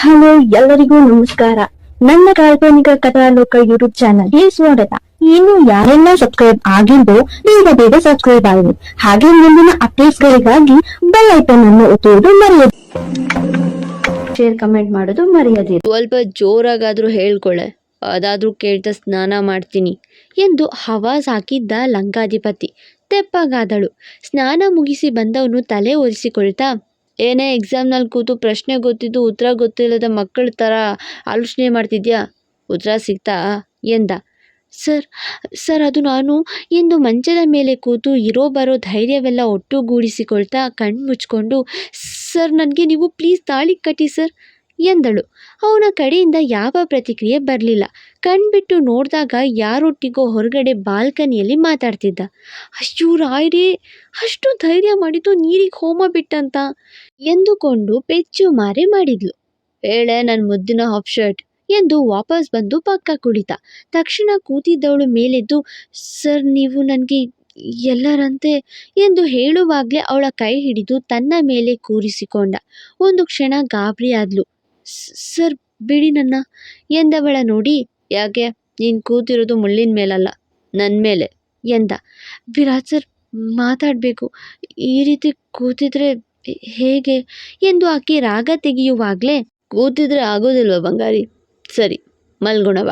Hello, ಎಲ್ಲರಿಗೂ ನಮಸ್ಕಾರ. ನನ್ನ ಕಾಲ್ಪನಿಕ ಕಥಾಲೋಕ ಯೂಟ್ಯೂಬ್ ಚಾನಲ್ಗೆ ಸ್ವಾಗತ. ಇನ್ನು ಯಾರೆಲ್ಲ ಸಬ್ಸ್ಕ್ರೈಬ್ ಆಗಿದ್ದು ಬೇಗ ಬೇಗ ಸಬ್ಸ್ಕ್ರೈಬ್ ಆಗಿದೆ ಹಾಗೆ ಮುಂದಿನ ಅಪ್ಡೇಟ್ಸ್ ಗಳಿಗಾಗಿ ಬೆಲ್ ಐಕನ್ ಅನ್ನು ಒತ್ತುವುದು ಮರೆಯದು ಶೇರ್ ಕಮೆಂಟ್ ಮಾಡೋದು ಮರೆಯದಿರಿ. ಸ್ವಲ್ಪ ಜೋರಾಗಾದ್ರೂ ಹೇಳ್ಕೊಳ್ಳೆ ಅದಾದ್ರೂ ಕೇಳ್ತ ಸ್ನಾನ ಮಾಡ್ತೀನಿ ಎಂದು ಹವಾಸ್ ಹಾಕಿದ್ದ ಲಂಕಾಧಿಪತಿ. ತೆಪ್ಪಗಾದಳು. ಸ್ನಾನ ಮುಗಿಸಿ ಬಂದವನು ತಲೆ ಒರೆಸಿಕೊಳ್ತಾ ಏನೇ ಎಕ್ಸಾಮ್ನಲ್ಲಿ ಕೂತು ಪ್ರಶ್ನೆ ಗೊತ್ತಿದ್ದು ಉತ್ತರ ಗೊತ್ತಿಲ್ಲದ ಮಕ್ಕಳ ಥರ ಆಲೋಚನೆ ಮಾಡ್ತಿದ್ಯಾ? ಉತ್ತರ ಸಿಗ್ತಾ ಎಂದ. ಸರ್ ಸರ್, ಅದು ನಾನು ಎಂದು ಮಂಚದ ಮೇಲೆ ಕೂತು ಇರೋ ಬರೋ ಧೈರ್ಯವೆಲ್ಲ ಒಟ್ಟುಗೂಡಿಸಿಕೊಳ್ತಾ ಕಣ್ಣು ಮುಚ್ಕೊಂಡು ಸರ್, ನನಗೆ ನೀವು ಪ್ಲೀಸ್ ತಾಳಿ ಕಟ್ಟಿ, ಸರ್. ಎಂದಳು. ಅವನ ಕಡೆಯಿಂದ ಯಾವ ಪ್ರತಿಕ್ರಿಯೆ ಬರಲಿಲ್ಲ. ಕಣ್ಬಿಟ್ಟು ನೋಡಿದಾಗ ಯಾರೊಟ್ಟಿಗೋ ಹೊರಗಡೆ ಬಾಲ್ಕನಿಯಲ್ಲಿ ಮಾತಾಡ್ತಿದ್ದ. ಅಯ್ಯೋ ರಾಯ್ರೇ, ಅಷ್ಟು ಧೈರ್ಯ ಮಾಡಿದ್ದು ನೀರಿಗೆ ಹೋಮ ಬಿಟ್ಟಂತ? ಎಂದುಕೊಂಡು ಪೆಚ್ಚು ಮಾರೆ ಮಾಡಿದ್ಲು. ಹೇಳೆ ನನ್ನ ಮುದ್ದಿನ ಹಾಫ್ ಶರ್ಟ್ ಎಂದು ವಾಪಸ್ ಬಂದು ಪಕ್ಕ ಕುಳಿತ. ತಕ್ಷಣ ಕೂತಿದ್ದವಳು ಮೇಲೆದ್ದು, ಸರ್, ನೀವು ನನಗೆ ಎಲ್ಲರಂತೆ? ಎಂದು ಹೇಳುವಾಗಲೇ ಅವಳ ಕೈ ಹಿಡಿದು ತನ್ನ ಮೇಲೆ ಕೂರಿಸಿಕೊಂಡ. ಒಂದು ಕ್ಷಣ ಗಾಬರಿಯಾದ್ಲು. "ಸ್- ಸರ್ ಬಿಡಿ ನನ್ನ ಎಂದವಳ ನೋಡಿ. ಯಾಕೆ? ನೀನು ಕೂತಿರೋದು ಮುಳ್ಳಿನ ಮೇಲಲ್ಲ ನನ್ನ ಮೇಲೆ ಎಂದ. ವಿರಾಜ್ ಸರ್, ಮಾತಾಡಬೇಕು. ಈ ರೀತಿ ಕೂತಿದ್ರೆ ಹೇಗೆ? ಎಂದು ಆಕೆ ರಾಗ ತೆಗೆಯುವಾಗಲೇ, ಕೂತಿದ್ರೆ ಆಗೋದಿಲ್ವ ಬಂಗಾರಿ? ಸರಿ, ಮಲ್ಗುಣವ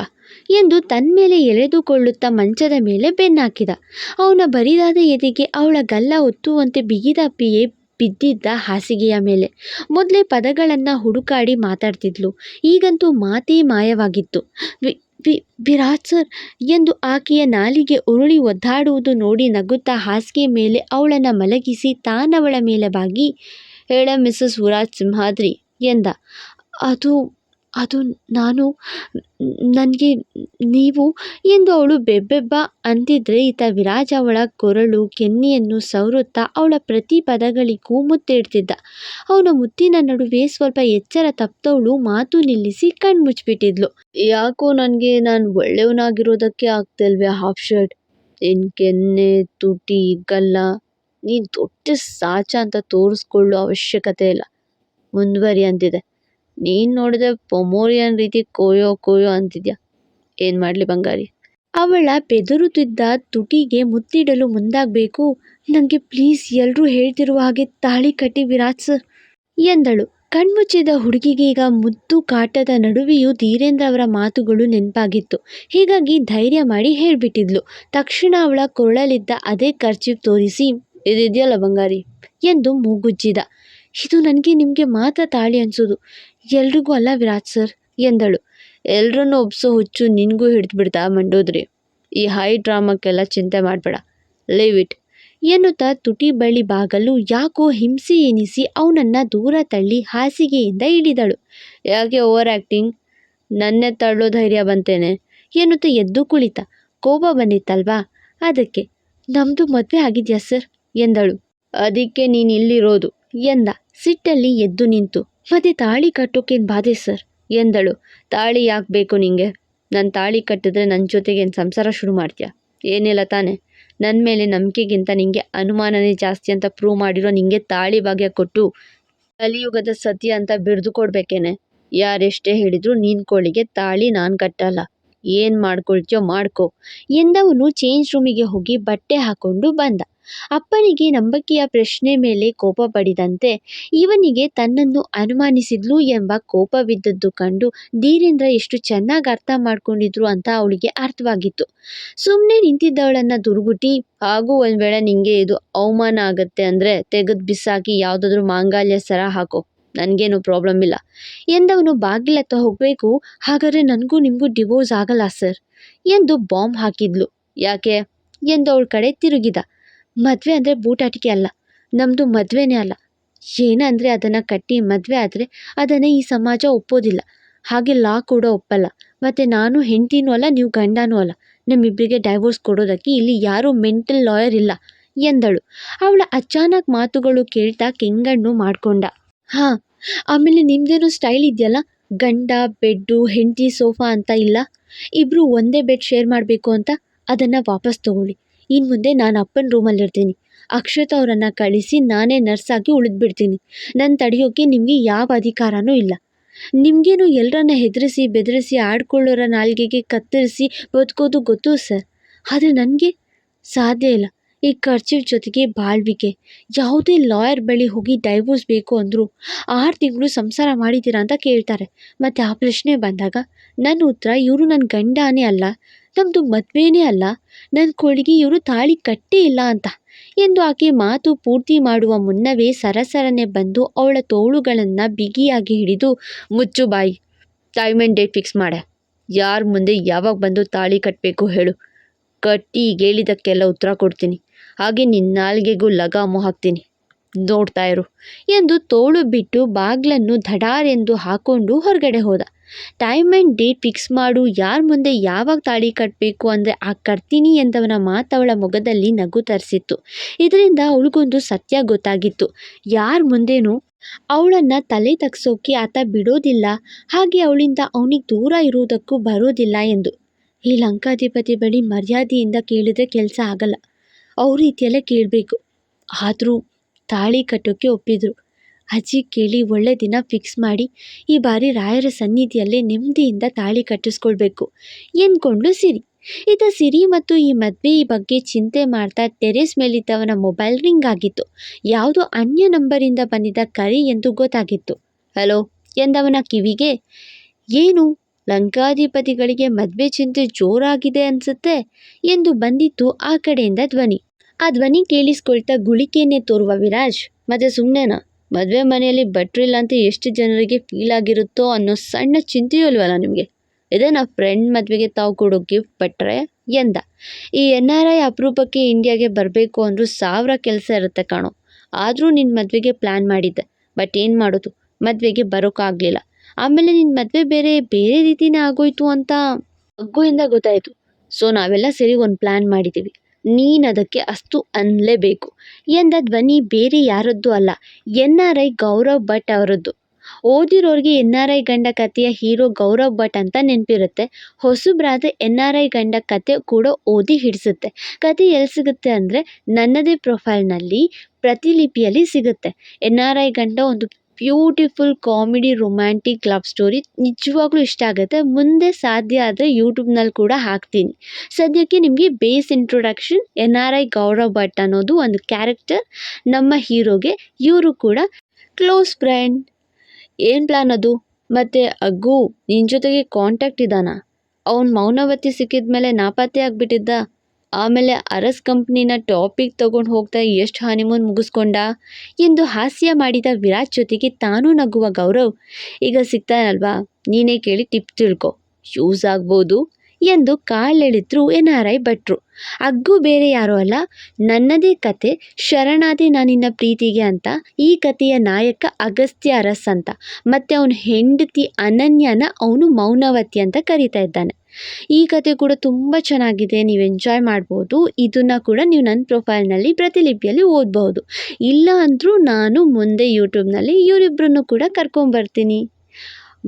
ಎಂದು ತನ್ಮೇಲೆ ಎಳೆದುಕೊಳ್ಳುತ್ತಾ ಮಂಚದ ಮೇಲೆ ಬೆನ್ನಾಕಿದ. ಅವನ ಬರಿದಾದ ಎದೆಗೆ ಅವಳ ಗಲ್ಲ ಒತ್ತುವಂತೆ ಬಿಗಿದಪ್ಪಿಯೇ ಬಿದ್ದಿದ್ದ ಹಾಸಿಗೆಯ ಮೇಲೆ. ಮೊದಲೇ ಪದಗಳನ್ನು ಹುಡುಕಾಡಿ ಮಾತಾಡ್ತಿದ್ಲು. ಈಗಂತೂ ಮಾತೇ ಮಾಯವಾಗಿತ್ತು. ವಿ ವಿ, ವಿರಾಟ್ ಸರ್, ಎಂದು ಆಕೆಯ ನಾಲಿಗೆ ಉರುಳಿ ಒದ್ದಾಡುವುದು ನೋಡಿ ನಗುತ್ತಾ ಹಾಸಿಗೆ ಮೇಲೆ ಅವಳನ್ನು ಮಲಗಿಸಿ ತಾನವಳ ಮೇಲೆ ಬಾಗಿ, ಹೇಳ ಮಿಸಸ್ ವಿರಾಟ್ ಸಿಂಹಾದ್ರಿ, ಎಂದ. ಅದು ಅದು ನಾನು, ನನಗೆ ನೀವು ಎಂದು ಅವಳು ಬೆಬ್ಬೆಬ್ಬ ಅಂತಿದ್ರೆ ಈತ ವಿರಾಜ್ ಅವಳ ಕೊರಳು, ಕೆನ್ನೆಯನ್ನು ಸವರುತ್ತಾ ಅವಳ ಪ್ರತಿ ಪದಗಳಿಗೂ ಮುತ್ತಿಡ್ತಿದ್ದ ಅವನ ಮುತ್ತಿನ ನಡುವೆ ಸ್ವಲ್ಪ ಎಚ್ಚರ ತಪ್ಪವಳು ಮಾತು ನಿಲ್ಲಿಸಿ ಕಣ್ಮುಚ್ಚಿಬಿಟ್ಟಿದ್ಲು. ಯಾಕೋ ನನಗೆ ನಾನು ಒಳ್ಳೆಯವನಾಗಿರೋದಕ್ಕೆ ಆಗ್ತಿಲ್ವೇ ಹಾಫ್ ಶರ್ಟ್? ನಿನ್ನ ಕೆನ್ನೆ, ತುಟಿ, ಗಲ್ಲ, ನೀನು ದೊಡ್ಡ ಸಾಚ ಅಂತ ತೋರಿಸ್ಕೊಳ್ಳೋ ಅವಶ್ಯಕತೆ ಇಲ್ಲ. ಮುಂದುವರಿ ಅಂತಿದೆ ನೀನು ನೋಡಿದ್ರೆ ಪೊಮೋರಿಯನ್ ರೀತಿ ಕೊಯ್ಯೋ ಕೊಯ್ಯೋ ಅಂತಿದ್ಯಾ? ಏನು ಮಾಡಲಿ ಬಂಗಾರಿ? ಅವಳ ಬೆದರುತ್ತಿದ್ದ ತುಟಿಗೆ ಮುತ್ತಿಡಲು ಮುಂದಾಗಬೇಕು. ನನಗೆ ಪ್ಲೀಸ್ ಎಲ್ಲರೂ ಹೇಳ್ತಿರುವ ಹಾಗೆ ತಾಳಿ ಕಟ್ಟಿ ವಿರಾಜ್ ಸರ್ ಎಂದಳು. ಕಣ್ಮುಚ್ಚಿದ ಹುಡುಗಿಗೆ ಈಗ ಮುದ್ದು ಕಾಟದ ನಡುವೆಯೂ ಧೀರೇಂದ್ರ ಅವರ ಮಾತುಗಳು ನೆನಪಾಗಿತ್ತು. ಹೀಗಾಗಿ ಧೈರ್ಯ ಮಾಡಿ ಹೇಳಿಬಿಟ್ಟಿದ್ಲು. ತಕ್ಷಣ ಅವಳ ಕೊರಳಲಿದ್ದ ಅದೇ ಖರ್ಚಿಪ್ ತೋರಿಸಿ, ಇದಿದೆಯಲ್ಲ ಬಂಗಾರಿ? ಎಂದು ಮೂಗುಜ್ಜಿದ. ಇದು ನನಗೆ ನಿಮಗೆ ಮಾತ್ರ ತಾಳಿ ಅನಿಸೋದು. ಎಲ್ರಿಗೂ ಅಲ್ಲ ವಿರಾಜ್ ಸರ್ ಎಂದಳು. ಎಲ್ರನ್ನೂ ಒಪ್ಸೋ ಹುಚ್ಚು ನಿನಗೂ ಹಿಡಿದು ಬಿಡ್ತಾ ಮಂಡೋದ್ರಿ. ಈ ಹೈ ಡ್ರಾಮಕ್ಕೆಲ್ಲ ಚಿಂತೆ ಮಾಡಬೇಡ. ಲೀವ್ ಇಟ್ ಎನ್ನುತ್ತಾ ತುಟಿ ಬಳಿ ಬಾಗಲು ಯಾಕೋ ಹಿಂಸೆ ಎನಿಸಿ ಅವನನ್ನು ದೂರ ತಳ್ಳಿ ಹಾಸಿಗೆಯಿಂದ ಇಳಿದಳು. ಯಾಕೆ ಓವರ್ ಆ್ಯಕ್ಟಿಂಗ್ ನನ್ನೇ ತಳ್ಳೋ ಧೈರ್ಯ ಬಂತೇನೆ ಎನ್ನುತ್ತಾ ಎದ್ದು ಕುಳಿತ. ಕೋಪ ಬಂದಿತ್ತಲ್ವಾ? ಅದಕ್ಕೆ ನಮ್ಮದು ಮದುವೆ ಆಗಿದೆಯಾ ಸರ್? ಎಂದಳು. ಅದಕ್ಕೆ ನೀನು ಇಲ್ಲಿರೋದು ಎಂದ. ಸಿಟ್ಟಲ್ಲಿ ಎದ್ದು ನಿಂತು. ಮತ್ತೆ ತಾಳಿ ಕಟ್ಟೋಕೇನು ಬಾಧೆ ಸರ್? ಎಂದಳು. ತಾಳಿ ಯಾಕೆ ಬೇಕು ನಿಂಗೆ? ನಾನು ತಾಳಿ ಕಟ್ಟಿದ್ರೆ ನನ್ನ ಜೊತೆಗೆ ಏನು ಸಂಸಾರ ಶುರು ಮಾಡ್ತೀಯ? ಏನಿಲ್ಲ ತಾನೆ. ನನ್ನ ಮೇಲೆ ನಂಬಿಕೆಗಿಂತ ನಿಂಗೆ ಅನುಮಾನನೇ ಜಾಸ್ತಿ ಅಂತ ಪ್ರೂವ್ ಮಾಡಿರೋ ನಿಂಗೆ ತಾಳಿ ಭಾಗ್ಯ ಕೊಟ್ಟು ಕಲಿಯುಗದ ಸತ್ಯ ಅಂತ ಬಿಡ್ದು ಕೊಡ್ಬೇಕೇನೆ. ಯಾರೆಷ್ಟೇ ಹೇಳಿದ್ರು ನಿನ್ನ ಕೋಳಿಗೆ ತಾಳಿ ನಾನು ಕಟ್ಟಲ್ಲ. ಏನು ಮಾಡ್ಕೊಳ್ತೀಯೋ ಮಾಡ್ಕೋ. ಎಂದವನು ಚೇಂಜ್ ರೂಮಿಗೆ ಹೋಗಿ ಬಟ್ಟೆ ಹಾಕೊಂಡು ಬಂದ. ಅಪ್ಪನಿಗೆ ನಂಬಿಕೆಯ ಪ್ರಶ್ನೆ ಮೇಲೆ ಕೋಪ ಪಡಿದಂತೆ ಇವನಿಗೆ ತನ್ನನ್ನು ಅನುಮಾನಿಸಿದ್ಲು ಎಂಬ ಕೋಪವಿದ್ದದ್ದು ಕಂಡು ಧೀರೇಂದ್ರ ಎಷ್ಟು ಚೆನ್ನಾಗಿ ಅರ್ಥ ಮಾಡ್ಕೊಂಡಿದ್ರು ಅಂತ ಅವಳಿಗೆ ಅರ್ಥವಾಗಿತ್ತು. ಸುಮ್ಮನೆ ನಿಂತಿದ್ದವಳನ್ನ ದುರ್ಗುಟ್ಟಿ ಹಾಗೂ ಒಂದು ವೇಳೆ ನಿಂಗೆ ಇದು ಅವಮಾನ ಆಗತ್ತೆ ಅಂದರೆ ತೆಗೆದು ಬಿಸಾಕಿ ಯಾವುದಾದ್ರೂ ಮಾಂಗಲ್ಯ ಸರ ಹಾಕೋ, ನನಗೇನು ಪ್ರಾಬ್ಲಮ್ ಇಲ್ಲ ಎಂದವನು ಬಾಗಿಲತ್ತ ಹೋಗಬೇಕು. ಹಾಗಾದರೆ ನನಗೂ ನಿಮಗೂ ಡಿವೋರ್ಸ್ ಆಗಲ್ಲ ಸರ್ ಎಂದು ಬಾಂಬ್ ಹಾಕಿದ್ಲು. ಯಾಕೆ? ಎಂದು ಅವಳ ಕಡೆ ತಿರುಗಿದ. ಮದುವೆ ಅಂದರೆ ಬೂಟಾಟಿಕೆ ಅಲ್ಲ ನಮ್ಮದು ಮದುವೆನೇ ಅಲ್ಲ. ಏನಂದರೆ ಅದನ್ನು ಕಟ್ಟಿ ಮದುವೆ ಆದರೆ ಅದನ್ನು ಈ ಸಮಾಜ ಒಪ್ಪೋದಿಲ್ಲ. ಹಾಗೆ ಲಾ ಕೂಡ ಒಪ್ಪಲ್ಲ. ಮತ್ತು ನಾನು ಹೆಂಡ್ತಿನೂ ಅಲ್ಲ, ನೀವು ಗಂಡನೂ ಅಲ್ಲ. ನಮ್ಮಿಬ್ಬರಿಗೆ ಡೈವೋರ್ಸ್ ಕೊಡೋದಕ್ಕೆ ಇಲ್ಲಿ ಯಾರೂ ಮೆಂಟಲ್ ಲಾಯರ್ ಇಲ್ಲ, ಎಂದಳು. ಅವಳ ಅಚಾನಕ್ ಮಾತುಗಳು ಕೇಳ್ತಾ ಕೆಂಗಣ್ಣು ಮಾಡಿಕೊಂಡ. ಹಾಂ, ಆಮೇಲೆ ನಿಮ್ಮದೇನೋ ಸ್ಟೈಲ್ ಇದೆಯಲ್ಲ? ಗಂಡ, ಬೆಡ್ಡು, ಹೆಂಡತಿ, ಸೋಫಾ ಅಂತ ಇಲ್ಲ? ಇಬ್ಬರು ಒಂದೇ ಬೆಡ್ ಶೇರ್ ಮಾಡಬೇಕು ಅಂತ? ಅದನ್ನು ವಾಪಸ್ ತಗೊಳ್ಳಿ. ಇನ್ನು ಮುಂದೆ ನಾನು ಅಪ್ಪನ ರೂಮಲ್ಲಿರ್ತೀನಿ ಅಕ್ಷತ ಅವರನ್ನು ಕಳಿಸಿ ನಾನೇ ನರ್ಸಾಗಿ ಉಳಿದ್ಬಿಡ್ತೀನಿ. ನನ್ನ ತಡೆಯೋಕ್ಕೆ ನಿಮಗೆ ಯಾವ ಅಧಿಕಾರನೂ ಇಲ್ಲ. ನಿಮಗೇನು ಎಲ್ಲರನ್ನ ಹೆದರಿಸಿ, ಬೆದರಿಸಿ, ಆಡ್ಕೊಳ್ಳೋರ ನಾಲ್ಗೆಗೆ ಕತ್ತರಿಸಿ ಬದುಕೋದು ಗೊತ್ತು ಸರ್. ಆದರೆ ನನಗೆ ಸಾಧ್ಯ ಇಲ್ಲ. ಈ ಖರ್ಚಿನ ಜೊತೆಗೆ ಬಾಳ್ವಿಕೆ. ಯಾವುದೇ ಲಾಯರ್ ಬಳಿ ಹೋಗಿ ಡೈವೋರ್ಸ್ ಬೇಕು ಅಂದರೂ ಆರು ತಿಂಗಳು ಸಂಸಾರ ಮಾಡಿದ್ದೀರಾ ಅಂತ ಕೇಳ್ತಾರೆ. ಮತ್ತು ಆ ಪ್ರಶ್ನೆ ಬಂದಾಗ ನನ್ನ ಉತ್ತರ ಇವರು ನನ್ನ ಗಂಡನೇ ಅಲ್ಲ. ನಮ್ಮದು ಮದುವೆನೇ ಅಲ್ಲ. ನನ್ನ ಕೊಳಿಗೆ ಇವರು ತಾಳಿ ಕಟ್ಟೇ ಇಲ್ಲ ಅಂತ. ಎಂದು ಆಕೆ ಮಾತು ಪೂರ್ತಿ ಮಾಡುವ ಮುನ್ನವೇ ಸರಸರನೆ ಬಂದು ಅವಳ ತೋಳುಗಳನ್ನು ಬಿಗಿಯಾಗಿ ಹಿಡಿದು, ಮುಚ್ಚು ಬಾಯಿ ಟೈಮ್ ಆ್ಯಂಡ್ ಡೇಟ್ ಫಿಕ್ಸ್ ಮಾಡ. ಯಾರ ಮುಂದೆ ಯಾವಾಗ ಬಂದು ತಾಳಿ ಕಟ್ಟಬೇಕು ಹೇಳು. ಕಟ್ಟಿ ಗೇಳಿದಕ್ಕೆಲ್ಲ ಉತ್ತರ ಕೊಡ್ತೀನಿ. ಹಾಗೆ ನಿನ್ನ ನಾಲ್ಗೆಗೂ ಲಗಾಮು ಹಾಕ್ತೀನಿ. ನೋಡ್ತಾ ಇರು. ಎಂದು ತೋಳು ಬಿಟ್ಟು ಬಾಗ್ಲನ್ನು ಧಡಾರೆಂದು ಹಾಕೊಂಡು ಹೊರಗಡೆ ಹೋದ. ಟೈಮ್ ಆ್ಯಂಡ್ ಡೇಟ್ ಫಿಕ್ಸ್ ಮಾಡು, ಯಾರ ಮುಂದೆ ಯಾವಾಗ ತಾಳಿ ಕಟ್ಟಬೇಕು ಅಂದರೆ ಆ ಕಟ್ತೀನಿ ಎಂದವನ ಮಾತವಳ ಮೊಗದಲ್ಲಿ ನಗು ತರಿಸಿತ್ತು. ಇದರಿಂದ ಅವಳಿಗೊಂದು ಸತ್ಯ ಗೊತ್ತಾಗಿತ್ತು. ಯಾರ ಮುಂದೇನೂ ಅವಳನ್ನು ತಲೆ ತಗ್ಸೋಕೆ ಆತ ಬಿಡೋದಿಲ್ಲ, ಹಾಗೆ ಅವಳಿಂದ ಅವನಿಗೆ ದೂರ ಇರುವುದಕ್ಕೂ ಬರೋದಿಲ್ಲ ಎಂದು. ಈ ಲಂಕಾಧಿಪತಿ ಬಳಿ ಮರ್ಯಾದೆಯಿಂದ ಕೇಳಿದರೆ ಕೆಲಸ ಆಗಲ್ಲ. ಅವ್ರ ರೀತಿಯಲ್ಲೇ ಕೇಳಬೇಕು. ಆದರೂ ತಾಳಿ ಕಟ್ಟೋಕ್ಕೆ ಒಪ್ಪಿದ್ರು. ಅಜ್ಜಿ ಕೇಳಿ ಒಳ್ಳೆ ದಿನ ಫಿಕ್ಸ್ ಮಾಡಿ, ಈ ಬಾರಿ ರಾಯರ ಸನ್ನಿಧಿಯಲ್ಲೇ ನೆಮ್ಮದಿಯಿಂದ ತಾಳಿ ಕಟ್ಟಿಸ್ಕೊಳ್ಬೇಕು. ಎಂದ್ಕೊಂಡು ಸಿರಿ? ಇತ ಸಿರಿ ಮತ್ತು ಈ ಮದುವೆ ಬಗ್ಗೆ ಚಿಂತೆ ಮಾಡ್ತಾ ಟೆರೆಸ್ ಮೇಲಿದ್ದವನ ಮೊಬೈಲ್ ರಿಂಗ್ ಆಗಿತ್ತು. ಯಾವುದೋ ಅನ್ಯ ನಂಬರಿಂದ ಬಂದಿದ್ದ ಕರೆ ಎಂದು ಗೊತ್ತಾಗಿತ್ತು. ಹಲೋ, ಎಂದವನ ಕಿವಿಗೆ? ಏನು? ಲಂಕಾಧಿಪತಿಗಳಿಗೆ ಮದುವೆ ಚಿಂತೆ ಜೋರಾಗಿದೆ ಅನ್ಸುತ್ತೆ ಎಂದು ಬಂದಿತ್ತು ಆ ಕಡೆಯಿಂದ ಧ್ವನಿ. ಆ ಧ್ವನಿ ಕೇಳಿಸ್ಕೊಳ್ತಾ ಗುಳಿಕೆಯನ್ನೇ ತೋರುವ ವಿರಾಜ್ ಮತ್ತೆ ಸುಮ್ಮನೆನಾ ಮದುವೆ ಮನೆಯಲ್ಲಿ ಭಟ್ರಿಲ್ಲ ಅಂತ ಎಷ್ಟು ಜನರಿಗೆ ಫೀಲ್ ಆಗಿರುತ್ತೋ ಅನ್ನೋ ಸಣ್ಣ ಚಿಂತೆಯೂ ಇಲ್ವಲ್ಲ ನಿಮಗೆ? ಇದೇ ನಾವು ಫ್ರೆಂಡ್ ಮದುವೆಗೆ ತಾವು ಕೊಡೋ ಗಿಫ್ಟ್ ಭಟ್ರೆ ಎಂದ. ಈ ಎನ್ ಆರ್ ಐ ಅಪರೂಪಕ್ಕೆ ಇಂಡಿಯಾಗೆ ಬರಬೇಕು ಅಂದರೂ ಸಾವಿರ ಕೆಲಸ ಇರುತ್ತೆ ಕಾಣೋ. ಆದರೂ ನಿನ್ನ ಮದುವೆಗೆ ಪ್ಲ್ಯಾನ್ ಮಾಡಿದ್ದೆ. ಬಟ್ ಏನು ಮಾಡೋದು? ಮದುವೆಗೆ ಬರೋಕ್ಕಾಗಲಿಲ್ಲ ಆಮೇಲೆ ನಿನ್ನ ಮದುವೆ ಬೇರೆ ಬೇರೆ ರೀತಿನೇ ಆಗೋಯ್ತು ಅಂತ ಅಗ್ಗುಯಿಂದ ಗೊತ್ತಾಯಿತು. ಸೊ ನಾವೆಲ್ಲ ಸೇರಿ ಒಂದು ಪ್ಲ್ಯಾನ್ ಮಾಡಿದ್ದೀವಿ. ನೀನು ಅದಕ್ಕೆ ಅಸ್ತು ಅನ್ನಲೇಬೇಕು ಎಂದ ಧ್ವನಿ ಬೇರೆ ಯಾರದ್ದು ಅಲ್ಲ, N R I Gaurav Bhat ಅವರದ್ದು. ಓದಿರೋರಿಗೆ ಎನ್ ಆರ್ ಐ ಗಂಡ ಕಥೆಯ ಹೀರೋ ಗೌರವ್ ಭಟ್ ಅಂತ ನೆನಪಿರುತ್ತೆ. ಹೊಸಬ್ರಾದ ಎನ್ ಆರ್ ಐ ಗಂಡ ಕತೆ ಕೂಡ ಓದಿ ಹಿಡಿಸುತ್ತೆ. ಕತೆ ಎಲ್ಲಿ ಸಿಗುತ್ತೆ ಅಂದರೆ ನನ್ನದೇ ಪ್ರೊಫೈಲ್ನಲ್ಲಿ ಪ್ರತಿಲಿಪಿಯಲ್ಲಿ ಸಿಗುತ್ತೆ. ಎನ್ ಆರ್ ಐ ಗಂಡ ಒಂದು beautiful comedy romantic love story ನಿಜವಾಗ್ಲೂ ಇಷ್ಟ ಆಗುತ್ತೆ. ಮುಂದೆ ಸಾಧ್ಯ ಆದರೆ ಯೂಟ್ಯೂಬ್ನಲ್ಲಿ ಕೂಡ ಹಾಕ್ತೀನಿ. ಸದ್ಯಕ್ಕೆ ನಿಮಗೆ base introduction, N R I Gaurav Bhat ಅನ್ನೋದು ಒಂದು ಕ್ಯಾರೆಕ್ಟರ್, ನಮ್ಮ ಹೀರೋಗೆ. ಇವರು ಕೂಡ ಕ್ಲೋಸ್ ಫ್ರೆಂಡ್. ಏನು ಪ್ಲ್ಯಾನ್ ಅದು? ಮತ್ತು, ಅಗ್ಗು ನಿನ್ನ ಜೊತೆಗೆ ಕಾಂಟ್ಯಾಕ್ಟ್ ಇದ್ದಾನ? ಅವ್ನು ಮೌನವತಿ ಸಿಕ್ಕಿದ ಮೇಲೆ ನಾಪತ್ತೆ ಆಗಿಬಿಟ್ಟಿದ್ದ? ಆಮೇಲೆ ಅರಸ್ ಕಂಪ್ನಿನ ಟಾಪಿಕ್ ತಗೊಂಡು ಹೋಗ್ತಾ ಎಷ್ಟು ಹನಿಮೂನ್ ಮುಗಿಸ್ಕೊಂಡ? ಎಂದು ಹಾಸ್ಯ ಮಾಡಿದ ವಿರಾಟ್ ಜೊತೆಗೆ ತಾನೂ ನಗುವ ಗೌರವ್, ಈಗ ಸಿಗ್ತಾನಲ್ವಾ? ನೀನೇ ಕೇಳಿ ಟಿಪ್ ತಿಳ್ಕೊ. ಯೂಸ್ ಆಗ್ಬೋದು. ಎಂದು ಕಾಲೆಳೆದ್ರು ಎನ್ ಆರ್ ಐ ಭಟ್ರು. ಅಗ್ಗು ಬೇರೆ ಯಾರೂ ಅಲ್ಲ, ನನ್ನದೇ ಕತೆ. ಶರಣಾದೆ ನಾನಿನ್ನ ಪ್ರೀತಿಗೆ ಅಂತ. ಈ ಕಥೆಯ ನಾಯಕ ಅಗಸ್ತ್ಯ ಅರಸ್ ಅಂತ. ಮತ್ತು ಅವನ ಹೆಂಡತಿ ಅನನ್ಯನ ಅವನು ಮೌನವತಿ ಅಂತ ಕರೀತಾ ಇದ್ದಾನೆ. ಈ ಕತೆ ಕೂಡ ತುಂಬ ಚೆನ್ನಾಗಿದೆ. ನೀವು ಎಂಜಾಯ್ ಮಾಡ್ಬೋದು. ಇದನ್ನು ಕೂಡ ನೀವು ನನ್ನ ಪ್ರೊಫೈಲ್ನಲ್ಲಿ ಪ್ರತಿಲಿಪಿಯಲ್ಲಿ ಓದ್ಬೋದು ಇಲ್ಲ ಅಂದರೂ ನಾನು ಮುಂದೆ ಯೂಟ್ಯೂಬ್ನಲ್ಲಿ ಇವರಿಬ್ಬರನ್ನು ಕೂಡ ಕರ್ಕೊಂಬರ್ತೀನಿ.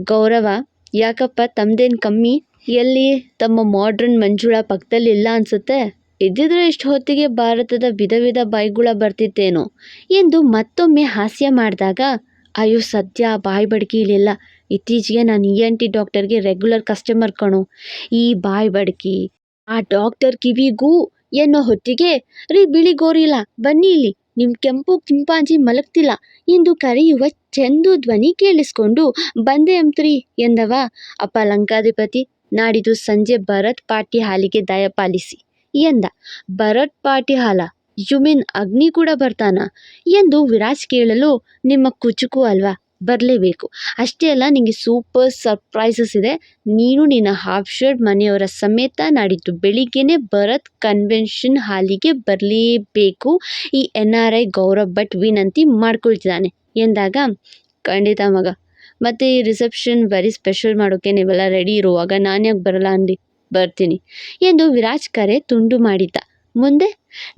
ಗೌರವ, ಯಾಕಪ್ಪ ತಮ್ಮದೇನು ಕಮ್ಮಿ? ಎಲ್ಲಿ ತಮ್ಮ ಮಾಡ್ರನ್ ಮಂಜುಳಾ ಪಕ್ಕದಲ್ಲಿ ಇಲ್ಲ ಅನಿಸುತ್ತೆ? ಇದ್ದಿದ್ರೆ ಇಷ್ಟು ಹೊತ್ತಿಗೆ ಭಾರತದ ವಿಧ ವಿಧ ಬಾಯ್ಗುಳ ಬರ್ತಿತ್ತೇನೋ. ಎಂದು ಮತ್ತೊಮ್ಮೆ ಹಾಸ್ಯ ಮಾಡಿದಾಗ, ಅಯ್ಯೋ ಸದ್ಯ ಬಾಯಿ ಬಡ್ಕಿ ಇಲ್ಲಿಲ್ಲ. ಇತ್ತೀಚೆಗೆ ನಾನು ಇ ಎನ್ ಟಿ ಡಾಕ್ಟರ್ಗೆ ರೆಗ್ಯುಲರ್ ಕಸ್ಟಮರ್ ಕಣೋ. ಈ ಬಾಯಿ ಬಡ್ಕಿ, ಆ ಡಾಕ್ಟರ್ ಕಿವಿಗೂ ಎನ್ನೋ ಹೊತ್ತಿಗೆ, ರೀ ಬಿಳಿ ಗೋರಿಲ್ಲ ಬನ್ನಿ ಇಲ್ಲಿ. ನಿಮ್ಮ ಕೆಂಪು ಕಿಂಪಾಂಜಿ ಮಲಗ್ತಿಲ್ಲ ಎಂದು ಕರೆಯುವ ಚೆಂದು ಧ್ವನಿ ಕೇಳಿಸ್ಕೊಂಡು, ಬಂದೆ ಅಂತ್ರಿ ಎಂದವ ಅಪ್ಪ ಲಂಕಾಧಿಪತಿ ನಾಡಿದ್ದು ಸಂಜೆ ಭರತ್ ಪಾಟಿ ಹಾಲಿಗೆ ದಯಪಾಲಿಸಿ ಎಂದ, ಭರತ್ ಪಾಟಿ ಹಾಲ ಯು ಮೀನ್ ಅಗ್ನಿ ಕೂಡ ಬರ್ತಾನ? ಎಂದು ವಿರಾಜ್ ಕೇಳಲು, ನಿಮ್ಮ ಕುಚುಕು ಅಲ್ವಾ? ಬರಲೇಬೇಕು. ಅಷ್ಟೇ ಅಲ್ಲ ನಿಮಗೆ ಸೂಪರ್ ಸರ್ಪ್ರೈಸಸ್ ಇದೆ. ನೀನು ನಿನ್ನ ಹಾಫ್ ಶರ್ಟ್ ಮನೆಯವರ ಸಮೇತ ನಾಡಿದ್ದು ಬೆಳಿಗ್ಗೆನೇ ಭರತ್ ಕನ್ವೆನ್ಷನ್ ಹಾಲಿಗೆ ಬರಲೇಬೇಕು. ಈ N R I Gaurav Bhat ವಿನಂತಿ ಮಾಡ್ಕೊಳ್ತಿದ್ದಾನೆ. ಎಂದಾಗ, ಖಂಡಿತ ಮಗ ಮತ್ತು ಈ ರಿಸೆಪ್ಷನ್ ವೆರಿ ಸ್ಪೆಷಲ್ ಮಾಡೋಕ್ಕೆ ನೀವೆಲ್ಲ ರೆಡಿ ಇರುವಾಗ ನಾನು ಯಾಕೆ ಬರಲ್ಲ ಅಂದು, ಬರ್ತೀನಿ. ಎಂದು ವಿರಾಜ್ ಕರೆ ತುಂಡು ಮಾಡಿದ್ದ. ಮುಂದೆ,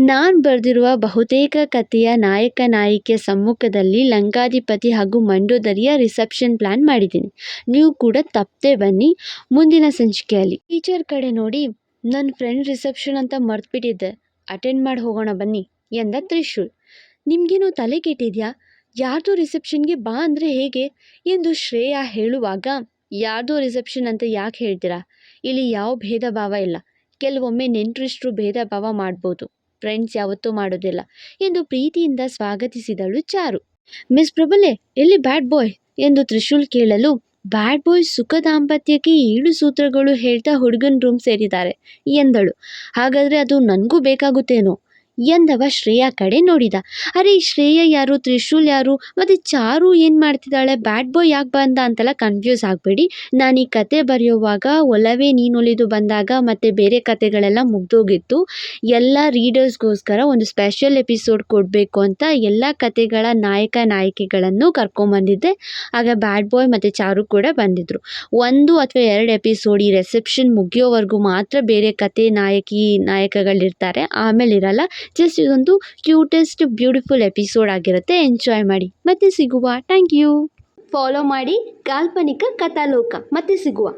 ನಾನು ಬರೆದಿರುವ ಬಹುತೇಕ ಕಥೆಯ ನಾಯಕ ನಾಯಕಿಯ ಸಮ್ಮುಖದಲ್ಲಿ ಲಂಕಾಧಿಪತಿ ಹಾಗೂ ಮಂಡೋದರಿಯ ರಿಸೆಪ್ಷನ್ ಪ್ಲ್ಯಾನ್ ಮಾಡಿದ್ದೀನಿ. ನೀವು ಕೂಡ ತಪ್ಪದೆ ಬನ್ನಿ ಮುಂದಿನ ಸಂಚಿಕೆಯಲ್ಲಿ. ಟೀಚರ್ ಕಡೆ ನೋಡಿ ನನ್ನ ಫ್ರೆಂಡ್ ರಿಸೆಪ್ಷನ್ ಅಂತ ಮರ್ತ್ಬಿಟ್ಟಿದ್ದೆ. ಅಟೆಂಡ್ ಮಾಡಿ ಹೋಗೋಣ ಬನ್ನಿ ಎಂದ ತ್ರಿಶೂಲ್. ನಿಮಗೇನು ತಲೆ ಕೆಟ್ಟಿದ್ಯಾ? ಯಾರ್ದೋ ರಿಸೆಪ್ಷನ್ಗೆ ಬಾ ಅಂದರೆ ಹೇಗೆ? ಎಂದು ಶ್ರೇಯಾ ಹೇಳುವಾಗ, ಯಾರ್ದೋ ರಿಸೆಪ್ಷನ್ ಅಂತ ಯಾಕೆ ಹೇಳ್ತೀರಾ? ಇಲ್ಲಿ ಯಾವ ಭೇದ ಭಾವ ಇಲ್ಲ. ಕೆಲವೊಮ್ಮೆ ನೆಂಟರಿಷ್ಟರು ಭೇದ ಭಾವ ಮಾಡ್ಬೋದು. ಫ್ರೆಂಡ್ಸ್ ಯಾವತ್ತೂ ಮಾಡೋದಿಲ್ಲ ಎಂದು ಪ್ರೀತಿಯಿಂದ ಸ್ವಾಗತಿಸಿದಳು ಚಾರು. ಮಿಸ್ ಪ್ರಬಲೆ, ಎಲ್ಲಿ ಬ್ಯಾಡ್ ಬಾಯ್? ಎಂದು ತ್ರಿಶೂಲ್ ಕೇಳಲು, ಬ್ಯಾಡ್ ಬಾಯ್ ಸುಖ ದಾಂಪತ್ಯಕ್ಕೆ ಏಳು ಸೂತ್ರಗಳು ಹೇಳ್ತಾ ಹುಡುಗನ ರೂಮ್ ಸೇರಿದ್ದಾರೆ ಎಂದಳು. ಹಾಗಾದರೆ ಅದು ನನಗೂ ಬೇಕಾಗುತ್ತೇನೋ? ಎಂದವ ಶ್ರೇಯ ಕಡೆ ನೋಡಿದ. ಅರೆ ಈ ಶ್ರೇಯ ಯಾರು, ತ್ರಿಶೂಲ್ ಯಾರು, ಮತ್ತು ಚಾರು ಏನು ಮಾಡ್ತಿದ್ದಾಳೆ? ಬ್ಯಾಡ್ ಬಾಯ್ ಯಾಕೆ ಬಂದ ಅಂತೆಲ್ಲ ಕನ್ಫ್ಯೂಸ್ ಆಗಬೇಡಿ. ನಾನು ಈ ಕತೆ ಬರೆಯುವಾಗ ಒಲವೇ ನೀನೊಲಿದು ಬಂದಾಗ ಮತ್ತು ಬೇರೆ ಕತೆಗಳೆಲ್ಲ ಮುಗ್ದೋಗಿತ್ತು. ಎಲ್ಲ ರೀಡರ್ಸ್ಗೋಸ್ಕರ ಒಂದು ಸ್ಪೆಷಲ್ ಎಪಿಸೋಡ್ ಕೊಡಬೇಕು ಅಂತ ಎಲ್ಲ ಕತೆಗಳ ನಾಯಕ, ನಾಯಕಿಗಳನ್ನು ಕರ್ಕೊಂಬಂದಿದ್ದೆ. ಆಗ ಬ್ಯಾಡ್ ಬಾಯ್ ಮತ್ತು ಚಾರು ಕೂಡ ಬಂದಿದ್ದರು ಒಂದು ಅಥವಾ ಎರಡು ಎಪಿಸೋಡ್ ಈ ರೆಸೆಪ್ಷನ್ ಮುಗಿಯೋವರೆಗೂ ಮಾತ್ರ ಬೇರೆ ಕತೆ ನಾಯಕಿ, ನಾಯಕಗಳಿರ್ತಾರೆ. ಆಮೇಲೆ ಇರಲ್ಲ ಜಸ್ಟ್ ಇದೊಂದು ಕ್ಯೂಟೆಸ್ಟ್, ಬ್ಯೂಟಿಫುಲ್ ಎಪಿಸೋಡ್ ಆಗಿರುತ್ತೆ. ಎಂಜಾಯ್ ಮಾಡಿ. ಮತ್ತೆ ಸಿಗುವ. ಥ್ಯಾಂಕ್ ಯು ಫಾಲೋ ಮಾಡಿ ಕಾಲ್ಪನಿಕ ಕಥಾಲೋಕ. ಮತ್ತೆ ಸಿಗುವ.